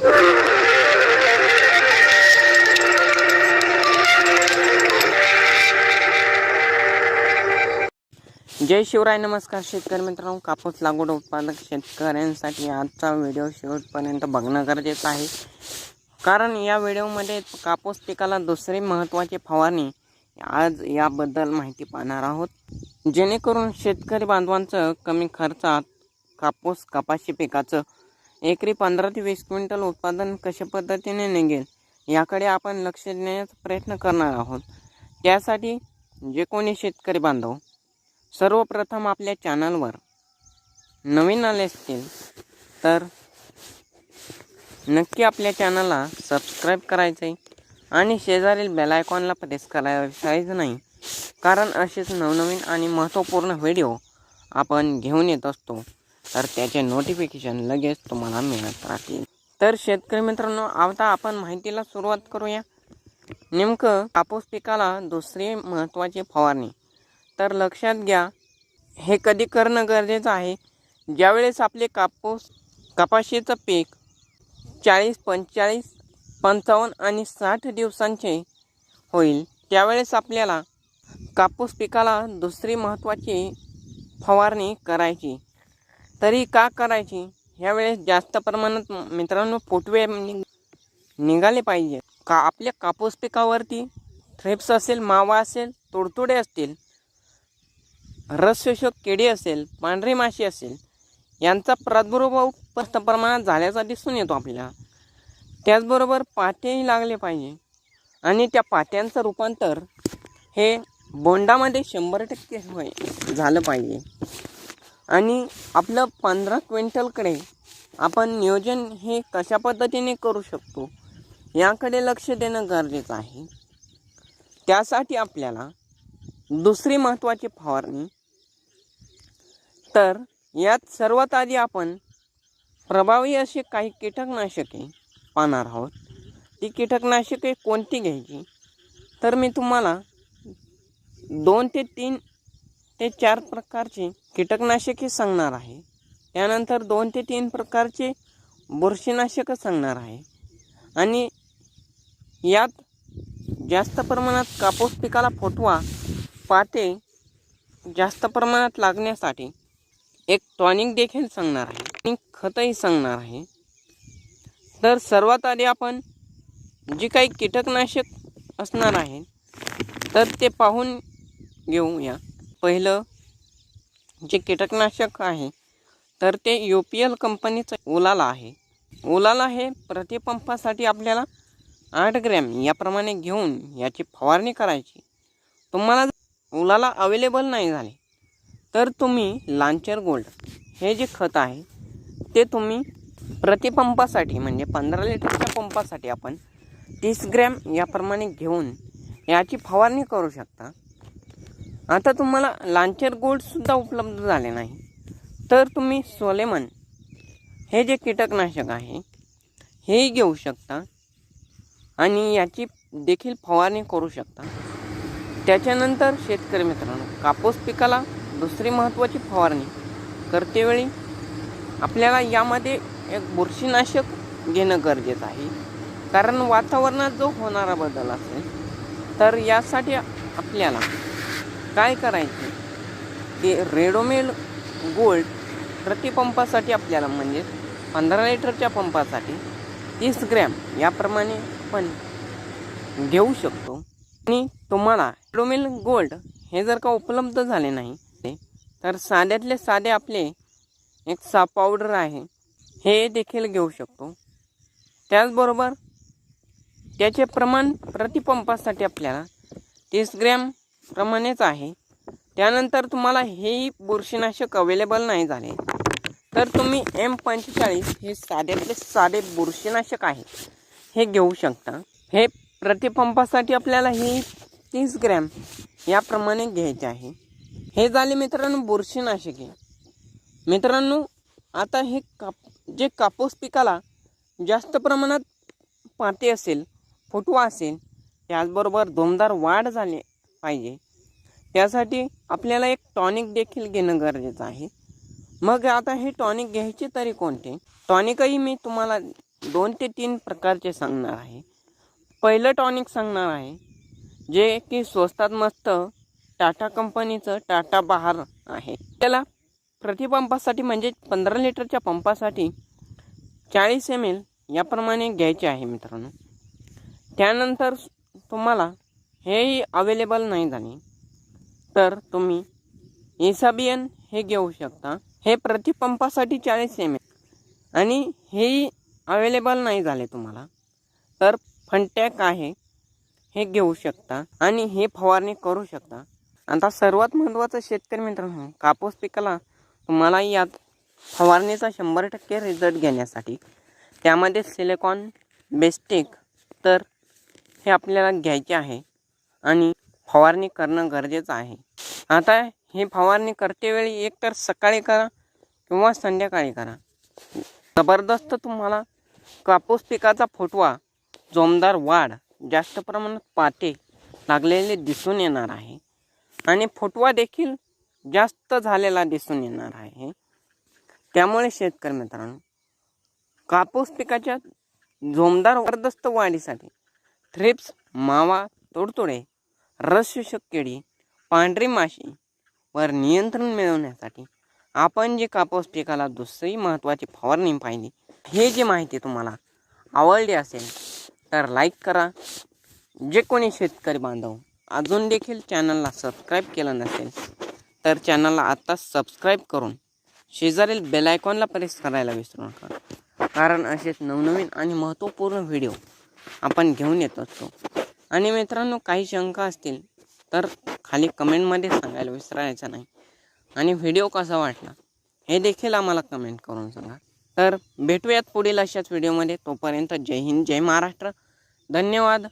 जय शिवराय नमस्कार शेतकरी मित्रांनो. कापूस लागवड उत्पादक शेतकऱ्यांसाठी आजचा व्हिडिओ शेवटपर्यंत बघणं गरजेचं आहे. कारण या व्हिडिओमध्ये कापूस पिकाला दुसरी महत्त्वाची फवारणी आज याबद्दल माहिती पाहणार आहोत. जेणेकरून शेतकरी बांधवांचं कमी खर्चात कापूस कपाशी पिकाचं एकरी पंधरा ते वीस क्विंटल उत्पादन कशा पद्धतीने निघेल याकडे आपण लक्ष देण्याचा प्रयत्न करणार आहोत. त्यासाठी जे कोणी शेतकरी बांधव सर्वप्रथम आपल्या चॅनलवर नवीन आले असतील तर नक्की आपल्या चॅनलला सबस्क्राईब करायचं आहे आणि शेजारील बेल आयकॉनला प्रेस करायला विसरायचं नाही कारण असेच नवनवीन आणि महत्त्वपूर्ण व्हिडिओ आपण घेऊन येत असतो. तर त्याचे नोटिफिकेशन लगेच तुम्हाला मिळत राहतील. तर शेतकरी मित्रांनो आता आपण माहितीला सुरुवात करूया. नेमकं कापूस पिकाला दुसरी महत्त्वाची फवारणी. तर लक्षात घ्या हे कधी करणं गरजेचं आहे? ज्यावेळेस आपले कापूस कपाशीचं पीक चाळीस पंचेचाळीस पंचावन्न आणि साठ दिवसांचे होईल त्यावेळेस आपल्याला कापूस पिकाला दुसरी महत्त्वाची फवारणी करायची. तरी का करायची? ह्यावेळेस जास्त प्रमाणात मित्रांनो पोटवे नि- म्हणजे निघाले पाहिजे. का आपल्या कापूस पिकावरती थ्रेप्स असेल मावा असेल तुडतुडे असतील रसशोषक केडी असेल पांढरी माशी असेल यांचा प्रादुर्भाव जास्त प्रमाणात झाल्याचा दिसून येतो आपल्याला. त्याचबरोबर पातेही लागले पाहिजे. आणि त्या पात्यांचं रूपांतर हे बोंडामध्ये शंभर टक्के होय झालं पाहिजे. आणि आपलं पंधरा क्विंटलकडे आपण नियोजन हे कशा पद्धतीने करू शकतो याकडे लक्ष देणं गरजेचं आहे. त्यासाठी आपल्याला दुसरी महत्त्वाची फवारणी. तर यात सर्वात आधी आपण प्रभावी असे काही कीटकनाशके पाहणार आहोत. ती कीटकनाशके कोणती घ्यायची? तर मी तुम्हाला दोन ते तीन ते चार प्रकारचे कीटकनाशके सांगणार आहे. त्यानंतर दोन ते तीन प्रकारचे बुरशीनाशकं सांगणार आहे. आणि यात जास्त प्रमाणात कापूस पिकाला फोटवा पाते जास्त प्रमाणात लागण्यासाठी एक टॉनिक देखील सांगणार आहे. आणि खतही सांगणार आहे. तर सर्वात आधी आपण जी काही कीटकनाशक असणार आहे तर ते पाहून घेऊया. पहिलं जे कीटकनाशक आहे तर ते यू पी एल कंपनीचं ओलाला आहे. ओलाला हे प्रतिपंपासाठी आपल्याला आठ ग्रॅम याप्रमाणे घेऊन याची फवारणी करायची. तुम्हाला जर अवेलेबल नाही झाले तर तुम्ही लांचर गोल्ड हे जे खत आहे ते तुम्ही प्रतिपंपासाठी म्हणजे पंधरा लिटरच्या पंपासाठी आपण तीस ग्रॅम याप्रमाणे घेऊन याची फवारणी करू शकता. आता तुम्हाला लांचर गोल्डसुद्धा उपलब्ध झाले नाही. तर तुम्ही सोलेमन हे जे कीटकनाशक आहे हेही घेऊ शकता आणि याची देखील फवारणी करू शकता. त्याच्यानंतर शेतकरी मित्रांनो कापूस पिकाला दुसरी महत्त्वाची फवारणी करतेवेळी आपल्याला यामध्ये एक बुरशीनाशक घेणं गरजेचं आहे. कारण वातावरणात जो होणारा बदल असेल तर यासाठी आपल्याला काय करायचे? की रेडोमेल गोल्ड प्रतिपंपासाठी आपल्याला म्हणजे पंधरा लिटरच्या पंपासाठी तीस ग्रॅम याप्रमाणे आपण घेऊ शकतो. आणि तुम्हाला रेडोमेल गोल्ड हे जर का उपलब्ध झाले नाही तर साध्यातले साधे आपले एक सा पावडर आहे हे देखील घेऊ शकतो. त्याचबरोबर त्याचे प्रमाण प्रतिपंपासाठी आपल्याला तीस ग्रॅम प्रमाणेच आहे. त्यानंतर तुम्हाला हेही बुरशीनाशक अवेलेबल नाही झाले. तर तुम्ही एम पंचेचाळीस हे साधेतले साधे बुरशीनाशक आहे. हे घेऊ शकता. हे प्रतिपंपासाठी आपल्याला हे तीस ग्रॅम याप्रमाणे घ्यायचे आहे. हे झाले मित्रांनो बुरशीनाशके मित्रांनो आता हे काप जे कापूस पिकाला जास्त प्रमाणात पाते असेल फुटवा असेल त्याचबरोबर दोमदार वाढ झाली पाहिजे. त्यासाठी आपल्याला एक टॉनिक देखील घेणं गरजेचं आहे. मग आता हे टॉनिक घ्यायचे तरी कोणते? टॉनिकही मी तुम्हाला दोन ते तीन प्रकारचे सांगणार आहे. पहिलं टॉनिक सांगणार आहे जे की स्वस्तात मस्त टाटा कंपनीचं टाटा बहार आहे. त्याला प्रतिपंपासाठी म्हणजे पंधरा लिटरच्या पंपासाठी चाळीस एम एल याप्रमाणे घ्यायचे आहे मित्रांनो. त्यानंतर तुम्हाला हेही अवेलेबल नाही झाले तर तुम्ही एसाबियन हे घेऊ शकता. हे प्रतिपंपासाठी चाळीस एम एल आणि हेही अवेलेबल नाही झाले तुम्हाला. तर फंटॅक आहे. हे घेऊ शकता. आणि हे फवारणी करू शकता. आता सर्वात महत्त्वाचं शेतकरी मित्रांनो कापूस पिकाला तुम्हाला यात फवारणीचा शंभर टक्के रिझल्ट घेण्यासाठी त्यामध्ये सिलिकॉन बेस्टिक तर हे आपल्याला घ्यायचे आहे. आणि फवारणी करणं गरजेचं आहे. आता हे फवारणी करतेवेळी एकतर सकाळी करा किंवा संध्याकाळी करा. जबरदस्त तुम्हाला कापूस पिकाचा फोटवा जोमदार वाढ जास्त प्रमाणात पाते लागलेले दिसून येणार आहे. आणि फोटवा देखील जास्त झालेला दिसून येणार आहे. त्यामुळे शेतकरी मित्रांनो कापूस पिकाच्या जोमदार जबरदस्त वाढीसाठी थ्रिप्स मावा तोडतोडे रसशोषक किडी पांढरी माशी वर नियंत्रण मिळवण्यासाठी आपण जे कापूस पिकाला दुसरी महत्त्वाची फवारणी पाहिली हे जी माहिती तुम्हाला आवडली असेल तर लाईक करा. जे कोणी शेतकरी बांधव अजून देखील चॅनलला सबस्क्राईब केलं नसेल तर चॅनलला आत्ता सबस्क्राईब करून शेजारील बेल आयकॉनला प्रेस करायला विसरू नका. कारण असेच नवनवीन आणि महत्त्वपूर्ण व्हिडिओ आपण घेऊन येत असतो. आणि मित्रांनो काही शंका असतील तर खाली कमेंटमध्ये सांगायला विसरायचं नाही. आणि व्हिडिओ कसा वाटला हे देखील आम्हाला कमेंट करून सांगा. तर भेटूयात पुढील अशाच व्हिडिओमध्ये. तोपर्यंत जय हिंद जय महाराष्ट्र. धन्यवाद.